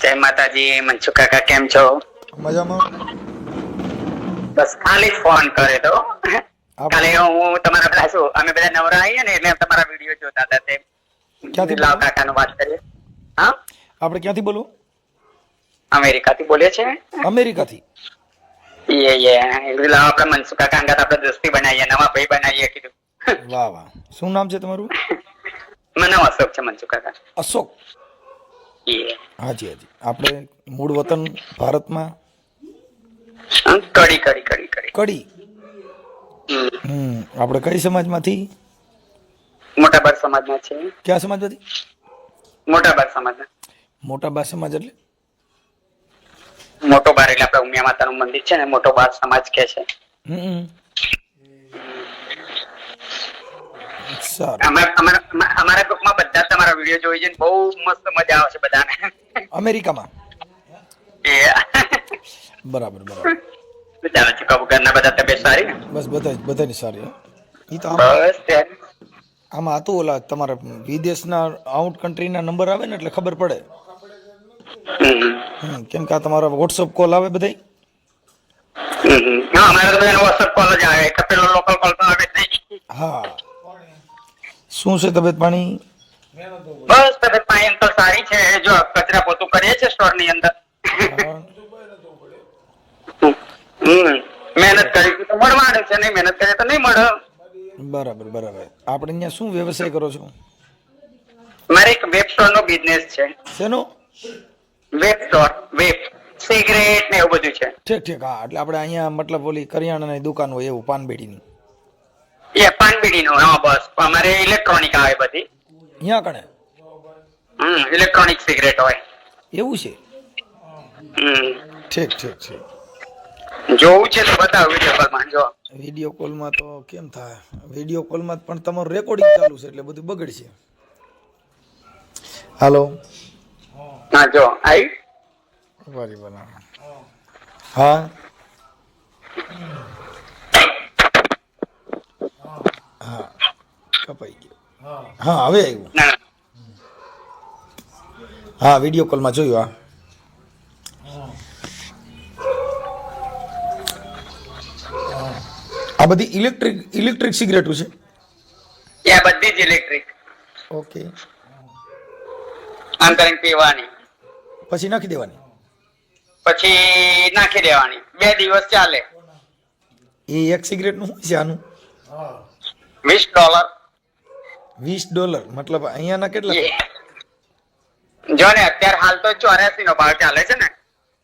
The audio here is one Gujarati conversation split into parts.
જય માતાજી મનસુખ કાકા કેમ છો? મજામાં? બસ ખાલી ફોન કર્યો તો. કાલે હું તમારા પેલા છું અમે બધા નવરા આવીએ ને એટલે તમારા વીડિયો જોતા હતા તે ક્યાંથી લાવ બોલો? કાકાનું વાત કરીએ. હા? આપણે ક્યાંથી બોલો અમેરિકાથી બોલીએ છે અમેરિકાથી? યે યે. એટલે લાવ આપણે મનસુખ કાકા અંગાત આપણે દોસ્તી બનાવીએ નવા ભાઈ બનાવીએ કીધું. વાહ વાહ. શું નામ છે તમારું? મને અશોક છે મનસુખ કાકા. અશોક. હાજી હાજી. આપણે મૂળ વતન ભારતમાં? કડી કડી કડી કડી. કડી? હમ. આપણે કઈ સમાજમાંથી? મોટા બાર સમાજના છે. કયા સમાજમાંથી? મોટાબાર સમાજના મોટા બા સમાજ એટલે? મોટો બાર એટલે આપણે ઉમિયા માતાનું મંદિર છે ને મોટો બાર સમાજ કે છે. હમ સારું અમારા ગ્રુપમાં બધા તમારા વીડિયો જોઈ છે બહુ મસ્ત મજા આવે છે બધાને. અમેરિકામાં? બરાબર બરાબર. ચાલો છે કબૂ ઘરના બધા તબિયત સારી? બસ બધા બધાની સારી ઈ તો બસ આમાં હતું ઓલા તમારા વિદેશના આઉટ કન્ટ્રીના નંબર આવે ને એટલે ખબર પડે. કેમ કે આ તમારા વોટ્સઅપ કોલ આવે બધાય? હા અમારે તો બધાને વોટ્સઅપ કોલ જ આવે. પેલો લોકલ કોલ તો આવે જ નહીં. હા. શું છે તબિયત પાણી? બસ તબિયત પાણી અંકલ સારી છે. જો કચરા પોતું કરીએ છે સ્ટોરની અંદર. મહેનત કરી તો મળવાનું છે. નહીં મહેનત કરીએ તો નહીં મળે. બરાબર બરાબર. આપણે અહીંયા શું વ્યવસાય કરો છો? મારે એક વેબ સ્ટોર નો બિઝનેસ છે. શેનો? Web store web. સિગરેટ ને એવું બધું છે. ઠીક ઠીક. હા એટલે આપણે અહીંયા મતલબ ઓલી કરિયાણાની દુકાન હોય એવું પાનબેડીની. એ પાનબીડી નું હા બસ. અમારે ઇલેક્ટ્રોનિક આવે બધી. અહીંયા કણે? હમ ઇલેક્ટ્રોનિક સિગરેટ હોય. એવું છે? હમ. ઠીક ઠીક ઠીક. જોવું છે તો બતાવો વીડિયો કોલમાં જો. વીડિયો કોલમાં તો કેમ થાય? વીડિયો કોલમાં પણ તમારું રેકોર્ડિંગ ચાલુ છે એટલે બધું બગડશે. હાલો હા જો આવી વારી બના હા હા? કપાઈ ગયો. હા. હવે આવ્યું. હા વીડિયો કોલમાં જોયું આ આ બધી ઇલેક્ટ્રિક ઇલેક્ટ્રિક સિગરેટો છે? એ આ બધી જ ઇલેક્ટ્રિક ઓકે આમ કરીને પીવાની. પછી નાખી દેવાની? પછી નાખી દેવાની. બે દિવસ ચાલે. એ એક સિગરેટનું શું છે આનું? વીસ ડોલર વીસ ડોલર. મતલબ અહીંયાના કેટલા? જો. ને અત્યારે હાલ તો ચોર્યાસી નો ભાવ ચાલે છે ને?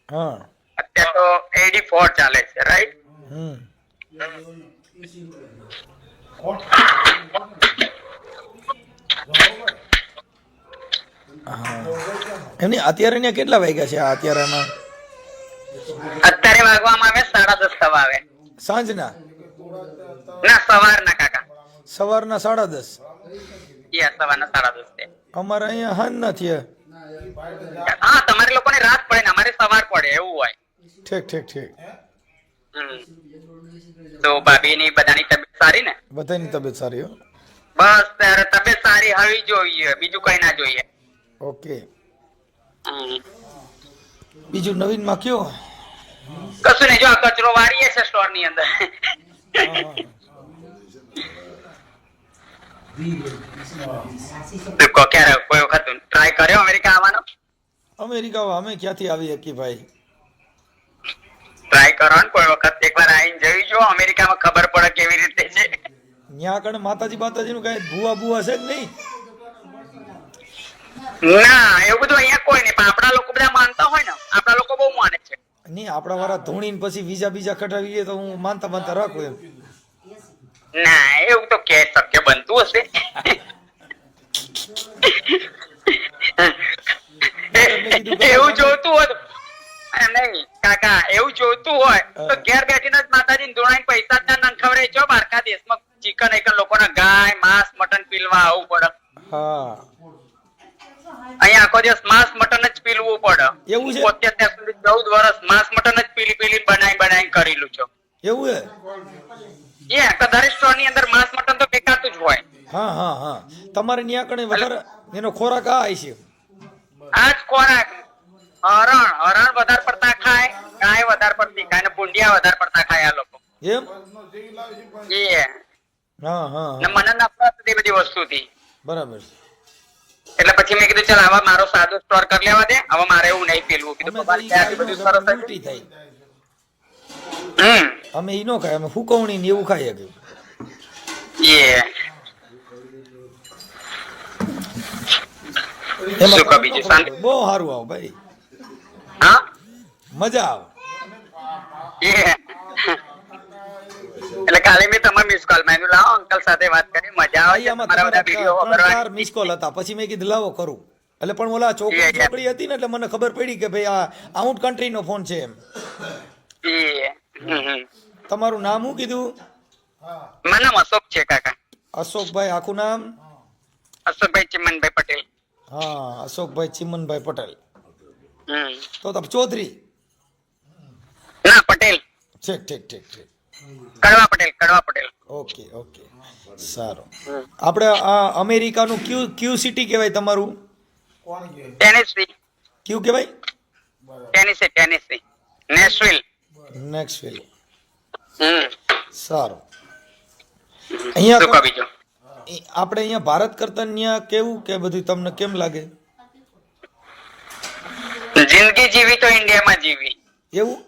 હા. અત્યારે તો એડી ફોર ચાલે છે રાઈટ હમ. એમની અત્યારે ને કેટલા વાગ્યા છે અત્યારે અત્યારે વાગવામાં આવે સાડા દસ થવા આવે. સાંજના? ના સવારના કાકા. સવારના સાડા દસ. યા સવારના સાડા દસ. અમારે અહીંયા હાન નથી હા તમારે લોકોને રાત પડે ને અમારે સવાર પડે એવું હોય. ઠીક ઠીક ઠીક. તો ભાભી ની બધાની તબિયત સારી ને? બધાની તબિયત સારી હો. બસ ત્યારે તબિયત સારી હોવી જોઈએ. બીજું કઈ ના જોઈએ. ઓકે. બીજું નવીનમાં કયો? કશું નહીં જો કચરો વાળીએ છે સ્ટોરની અંદર ક્યારે કોઈ વખત ટ્રાય કર્યો અમેરિકા આવવાનો? અમેરિકા અમે ક્યાંથી આવી શકીએ ભાઈ? ટ્રાય કરો ને કોઈ વખત એકવાર આવીને જોઈ જો અમેરિકામાં ખબર પડે કેવી રીતે છે. ત્યાં કણ માતાજી માતાજી નું કઈ ભૂવા ભૂવા છે જ નહીં? ના એવું બધું અહીંયા કોઈ નહીં પણ આપણા લોકો બધા માનતા હોય ને આપણા લોકો બહુ માને છે. નહીં આપણા વાળા ધોણીને પછી બીજા બીજા ખટાવીએ તો હું માનતા માનતા રાખું એમ. ના એવું તો કે શક્ય બનતું હશે. એવું જોતું હોય નહીં કાકા એવું જોતું હોય તો ઘેર બેઠીને જ માતાજી ધોળાઈ પૈસા જ ના નંખાવરે જો બારકા દેશમાં ચિકન એકન લોકોના ગાય માંસ મટન પીલવા આવવું પડે. અહીંયા આખો દિવસ માંસ મટન જ પીલવું પડે. એવું છે? પોતે અત્યાર સુધી ચૌદ વર્ષ માંસ મટન જ પીલી પીલી બનાવી બનાવી કરેલું છે. એવું હે? એ કદાચ સ્ટોરની અંદર માંસ મટન તો બેકાતું જ હોય. હા હા હા. તમારે ન્યા કણે વધારે એનો ખોરાક આ છે? આ જ ખોરાક. હરણ. હરણ વધારે પડતા ખાય ગાય વધારે પડતી ખાય ને ભૂંડિયા વધારે પડતા ખાય આ લોકો. એમ? એ. હા હા ને મને નફરત હતી બધી વસ્તુથી. બરાબર એટલે પછી મેં કીધું ચાલ આવા મારો સાદો સ્ટોર કરી લેવા દે. હવે મારે એવું નહીં પેલું. કીધું બધું સરસ થઈ અમે ઈ નો ખાય અમે ફૂકવણી ને એવું ખાઈએ કે? બહુ સારું આવ ભાઈ. મજા આવે. એટલે કાલે મેં તમારા મિસ કોલમાં લાવો અંકલ સાથે વાત કરી મજા આવે છે બધા વીડિયો ચાર મિસ કોલ હતા પછી મેં કીધું લાવો કરું. એટલે પણ ઓલા ચોકડી yeah. હતી ને એટલે મને ખબર પડી કે ભાઈ આ આઉટ કન્ટ્રી નો ફોન છે એમ. તમારું નામ શું કીધું? મારું નામ અશોક છે કાકા. અશોકભાઈ આખું નામ? અશોકભાઈ ચિમનભાઈ પટેલ. હા અશોકભાઈ ચિમનભાઈ પટેલ. તો તમે ચૌધરી? ના પટેલ. ઠીક ઠીક ઠીક ઠીક. કડવા પટેલ કડવા પટેલ. Okay okay. સારું. આપણે આ અમેરિકાનું ક્યુ ક્યુ સિટી કહેવાય તમારું? ટેનેસી. ક્યુ કહેવાય? Tennessee Tennessee. નેશવિલ. નેક્સ્ટવિલ હમ. સારું. અહીંયા આપણે અહીંયા ભારત કરતા અહીંયા કેવું કે બધું તમને કેમ લાગે? જિંદગી જીવી તો ઇન્ડિયામાં જીવી. એવું?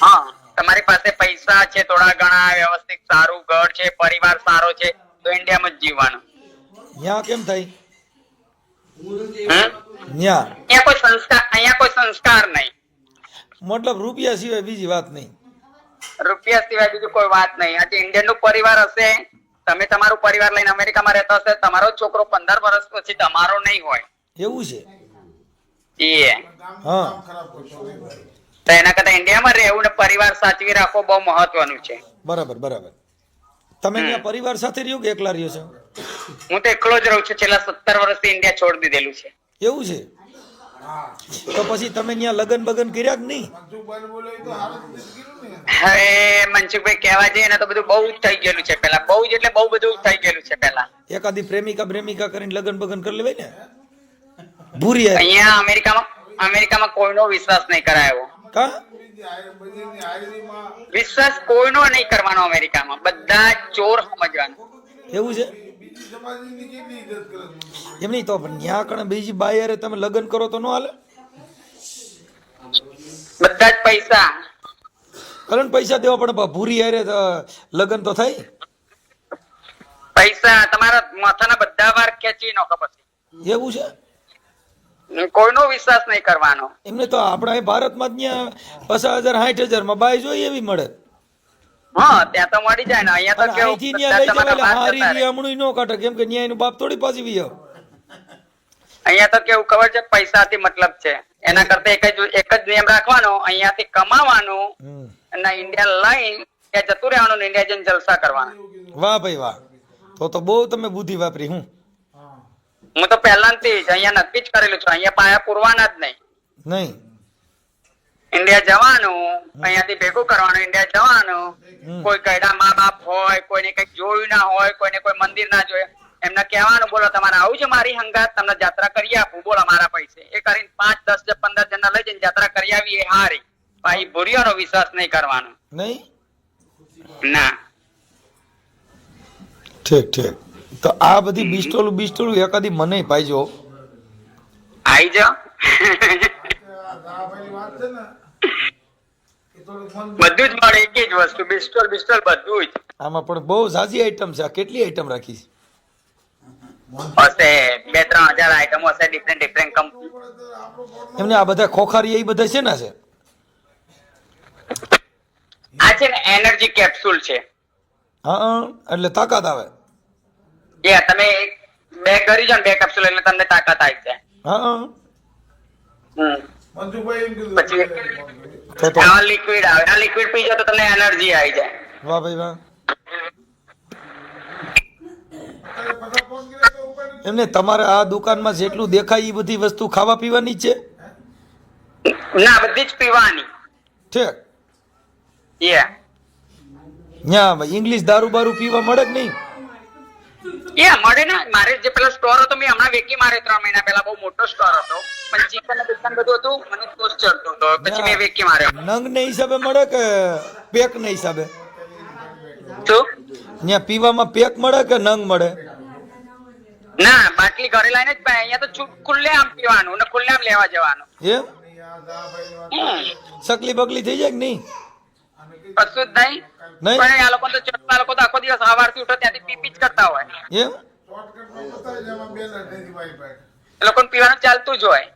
હા તમારી પાસે પૈસા છે થોડા ઘણા વ્યવસ્થિત સારું ઘર છે પરિવાર સારો છે તો ઇન્ડિયામાં જ જીવવાનું. અહીંયા કેમ થાય? અહીંયા કોઈ સંસ્કાર અહીંયા કોઈ સંસ્કાર મતલબ રૂપિયા સિવાય બીજી વાત નહીં. રૂપિયા સિવાય બીજું કોઈ વાત નહીં. આજે ઇન્ડિયનનું પરિવાર હશે તમે તમારું પરિવાર લઈને અમેરિકામાં રહેતા હશે તમારો છોકરો પંદર વર્ષ પછી તમારો નહીં હોય. એવું છે? એ હા. તો એના કરતા ઇન્ડિયામાં રહેવું ને પરિવાર સાચવી રાખવો બહુ મહત્વનું છે. બરાબર બરાબર. તમે ત્યાં પરિવાર સાથે રહ્યો કે એકલા રહ્યો છો? હું તો એકલો જ રહું છું છેલ્લા સત્તર વર્ષથી ઇન્ડિયા છોડી દીધેલું છે. એવું છે? તો પછી તમે અહીંયા લગન બગન કર્યા કે નહીં? હવે મનસુખભાઈ કહેવા જઈએ ને તો બધું બહુ જ થઈ ગયેલું છે પેલા બહુ જ એટલે બહુ બધું થઈ ગયેલું છે પેલા એકાદી પ્રેમિકા પ્રેમિકા કરીને લગન બગન કરી લેવાય ને? ભૂરી અહીંયા અમેરિકામાં અમેરિકામાં કોઈનો વિશ્વાસ નહીં કરાયો. કા? વિશ્વાસ કોઈનો નહીં કરવાનો અમેરિકામાં. બધા ચોર સમજવાનું. એવું છે? એમ નહીં તો પણ ત્યાં કણે બીજી બાયરે તમે લગ્ન કરો તો ન હાલે? બધા જ પૈસા. કરણ પૈસા દેવા પણ ભૂરી હારે લગ્ન તો થાય? પૈસા તમારા માથાના બધા વાર ખેંચી નાખો પછી. એવું છે? કોઈનો વિશ્વાસ નહીં કરવાનો. એમને તો આપણા ભારતમાં જ ત્યાં પચાસ હજાર સાઠ હજારમાં બાય જોઈએ એવી મળે. હા ત્યાં તો મળી જાય ને. અહીંયા તો કેવું અહીંથી બધા લઈ જવાય વાર હારી જતા હમણું ન કાઢે. કેમ કે ન્યાય એનું બાપ થોડી પાછી વી અહીંયા તો કેવું ખબર છે પૈસાથી મતલબ છે. એના કરતા એક જ એક જ નિયમ રાખવાનો. અહીંયાથી કમાવાનું. અને ઇન્ડિયા લઈને ત્યાં જતું રહેવાનું ને ઇન્ડિયા જઈને જલસા કરવાના. વાહ ભાઈ વાહ. તો તો બહુ તમે બુદ્ધિ વાપરી હું? હું તો પહેલાથી જ અહીંયા નક્કી જ કરેલું છું. અહીંયા પાયા પૂરવાના જ નહીં. નહીં. ઇન્ડિયા જવાનું અહીંયાથી ભેગું કરવાનું ઇન્ડિયા જવાનું. કોઈ કઈડા મા બાપ હોય કોઈને કંઈક જોયું ના હોય કોઈને કોઈ મંદિર ના જોયે. એમને કહેવાનું બોલો તમારે આવું છે મારી હંગાત? તમને જાત્રા કરી આપું. બોલો મારા પૈસે. એ કરીને પાંચ દસ પંદર જણા લઈ જઈને જાત્રા કરી આવી એ હારી. ભાઈ ભૂરિયાનો વિશ્વાસ નહીં કરવાનો. નહીં? ના. ઠીક ઠીક. તો આ બધી બિસ્ટોલું બિસ્ટોલું એકાદી મને પાઈજો આઈ જાઓ બધું જ મળે એક જ વસ્તુ બિસ્ટોલ બિસ્ટોલ બધું જ. આમાં પણ બહુ ઝાઝી આઈટમ છે. કેટલી આઈટમ રાખી છે? હશે બે ત્રણ હજાર આઈટમો હશે ડિફરન્ટ ડિફરન્ટ કંપની એમને આ બધા ખોખારી એ બધા છે ને છે? આ છે ને એનર્જી કેપ્સ્યુલ છે. હા એટલે તાકાત આવે. એ તમે બે કરી જાઓ ને બે કેપ્સ્યુલ એટલે તમને તાકાત આવી જાય. હા. પછી આ લિક્વિડ આવે. આ લિક્વિડ પી તો તમને એનર્જી આવી જાય. વાહ ભાઈ વાહ. એમને તમારે આ દુકાનમાં જેટલું દેખાય એ બધી વસ્તુ ખાવા પીવાની છે? ના બધી જ પીવાની. ઠીક. યે ન્યા ઇંગ્લિશ દારૂ બારૂ પીવા મળે કે નહીં? એ મળે ને મારે જે પેલો સ્ટોર હતો મેં હમણાં વેકી મારે ત્રણ મહિના પહેલા બહુ મોટો સ્ટોર હતો. પણ ચિકન ને બિકન બધું હતું મને કોર્સ ચડતો હતો. પછી મેં વેકી મારે. નંગ ને હિસાબે મળે કે પેક ને હિસાબે? શું? ત્યાં પીવામાં પેક મળે કે નંગ મળે? ના બાટલી ઘરે લઈને જ અહીંયા તો ખુલ્લે આમ પીવાનું ને ખુલ્લે આમ લેવા જવાનું. એમ? સકલી બકલી થઈ જાય કે નહીં? કશું જ નહીં? પણ આ લોકો તો ચડતા લોકો તો આખો દિવસ સવારથી ઉઠો ત્યાંથી પી પી જ કરતા હોય. એમ? એ લોકોને પીવાનું ચાલતું જ હોય.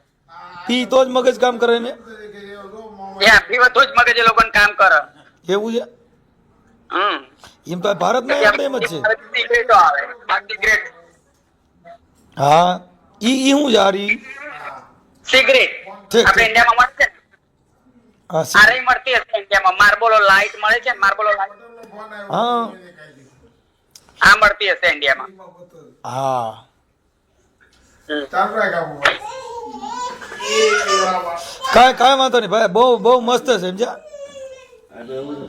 પી તો જ મગજ કામ કરે ને? એ પીવા તો જ મગજ એ લોકોને કામ કરે. એવું છે? હમ. એમ તો ભારતમાં આપણે એમ જ છે. હા. ઈ ઈ હું જારી? સિગરેટ. આપણે ઇન્ડિયામાં મળશે? હા મળતી હશે ઇન્ડિયામાં માર્બોલો લાઈટ મળે છે માર્બોલો લાઈટ હા. આ મળતી હશે ઇન્ડિયામાં હા. કાંઈ કાંઈ વાંધો નહીં ભાઈ બહુ બહુ મસ્ત છે સમજ્યા?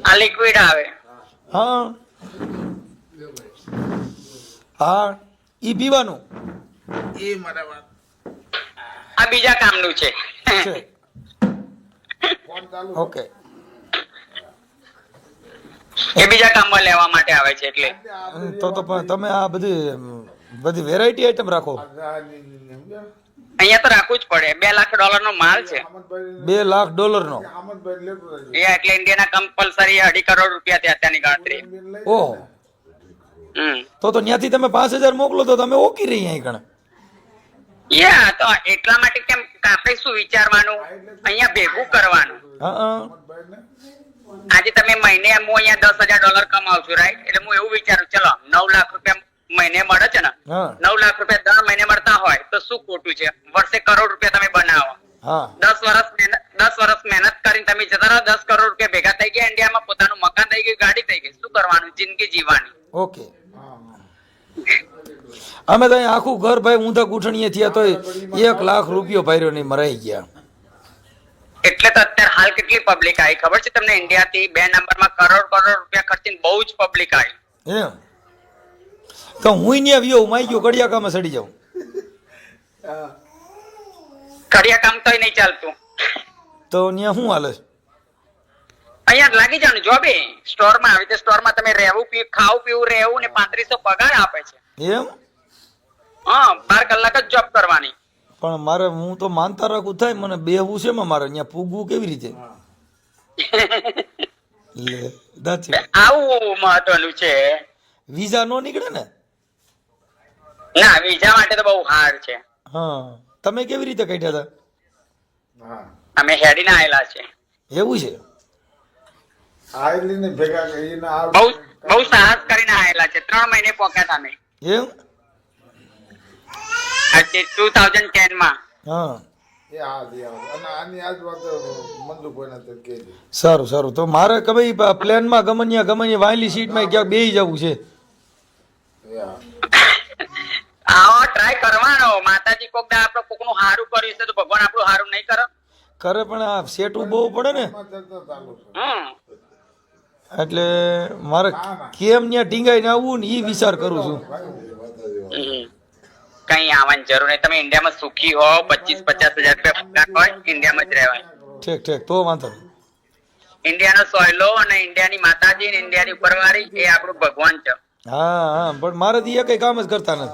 આ લિક્વિડ આવે. હા. હા ઈ પીવાનું? આ બીજા કામનું છે. ઓકે. એ બીજા કામમાં લેવા માટે આવે છે એટલે. તો તો તમે આ બધી બધી વેરાયટી આઈટમ રાખો. અહીંયા તો રાખવું જ પડે. બે લાખ ડોલર નો માલ છે. બે લાખ ડોલરનો. એ એટલે ઇન્ડિયાના કમ્પલસરી અઢી કરોડ રૂપિયા થયા અત્યારની ગણતરી. ઓહો તો તો ત્યાંથી તમે પાંચ હજાર મોકલો તો તમે ઓકી રહી અહીં ગણ યા તો એટલા માટે કેમ આપણે શું વિચારવાનું? અહીંયા ભેગું કરવાનું. આજે તમે મહિને હું અહીંયા દસ હજાર ડોલર કમાઉં છું રાઈટ એટલે હું એવું વિચારું ચલો નવ લાખ રૂપિયા મહિને મળે છે ને? નવ લાખ રૂપિયા દર મહિને મળતા હોય તો શું ખોટું છે? વર્ષે કરોડ રૂપિયા તમે બનાવો. દસ વર્ષ મહેનત દસ વર્ષ મહેનત કરીને તમે જતા રહો દસ કરોડ રૂપિયા ભેગા થઈ ગયા ઇન્ડિયામાં પોતાનું મકાન થઈ ગયું ગાડી થઈ ગઈ. શું કરવાનું? જિંદગી જીવવાની. ઓકે. અમે તો અહીં આખું ઘર ભાઈ ઊંધા ગૂંઠણીએ થયા તો એક લાખ રૂપિયો ભર્યો નહીં મરાઈ ગયા. એટલે તો અત્યારે હાલ કેટલી પબ્લિક આવી? ખબર છે તમને? ઇન્ડિયાથી બે નંબરમાં કરોડ કરોડ રૂપિયા ખર્ચીને બહુ જ પબ્લિક આવી. એમ. તો હું ત્યાં વ્યો માઈ ગયો કડિયા કામે સડી જાઉં. કડિયા કામ તોય નહીં ચાલતું. તો ત્યાં શું હાલે? છે? અહીંયા જ લાગી જવાનું જોબે સ્ટોરમાં આવી રીતે સ્ટોરમાં તમે રહેવું પી ખાવું પીવું રહેવું ને પાંત્રીસો પગાર આપે છે. એમ? હા બાર કલાક જ જોબ કરવાની. પણ મારે હું તો માનતા રાખું થાય મને બેહવું છે મારે અહીંયા પૂગવું કેવી રીતે? લે દાચી આવું મહત્વનું છે. વિઝા નો નીકળે ને? ના વિઝા માટે તો બહુ હાર્ડ છે. હા. તમે કેવી રીતે કાઢ્યા હતા? અમે હેડીને આવેલા છે. એવું છે? બહુ બહુ સાહસ કરીને આવેલા છે. ત્રણ મહિને પોક્યા અમે એમ? આજે ટુ થાઉઝન્ડ ટેનમાં. હા. સારું સારું. તો મારે કે ભાઈ પ્લેનમાં ગમનિયા ગમનિયા વાયલી સીટમાં ક્યાંક બેસી જવું છે. આવો ટ્રાય કરવાનો. માતાજી કોક દા કોકનું હારું કર્યું છે તો ભગવાન આપણું હારું નહીં કરે. કરે પણ આ સેટું બહુ પડે ને. હમ. એટલે મારે કેમ ત્યાં ટીંગાઈને આવવું ને એ વિચાર કરું છું. કઈ આવવાની જરૂર નહીં. તમે ઇન્ડિયામાં સુખી હો પચીસ પચાસ હજાર રૂપિયા પગાર હોય ઇન્ડિયામાં જ રહેવાય. ઠીક ઠીક. તો વાંધો ઇન્ડિયાનો સોયલો અને ઇન્ડિયાની માતાજી ને ઇન્ડિયાની ઉપરવાળી એ આપણું ભગવાન છે. હા હા પણ મારે તો કઈ કામ જ કરતા નથી.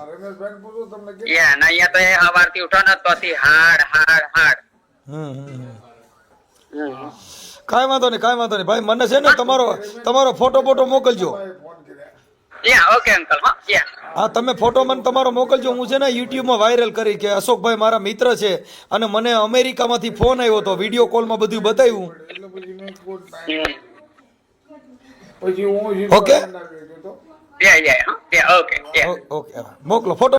યા ને અહીંયા તો એ સવારથી ઉઠો ને તો હાડ હાડ હાડ. હમ હમ, હમ. કાંઈ વાંધો નહીં કાંઈ વાંધો નહીં. ભાઈ મને છે ને તમારો તમારો ફોટો ફોટો મોકલજો. હા તમે ફોટો મને તમારો મોકલજો. હું છે ને યુટ્યુબમાં વાયરલ કરી કે અશોકભાઈ મારા મિત્ર છે અને મને અમેરિકામાંથી ફોન આવ્યો હતો વીડિયો કોલમાં બધું બતાવ્યું. ઓકે મોકલો ફોટો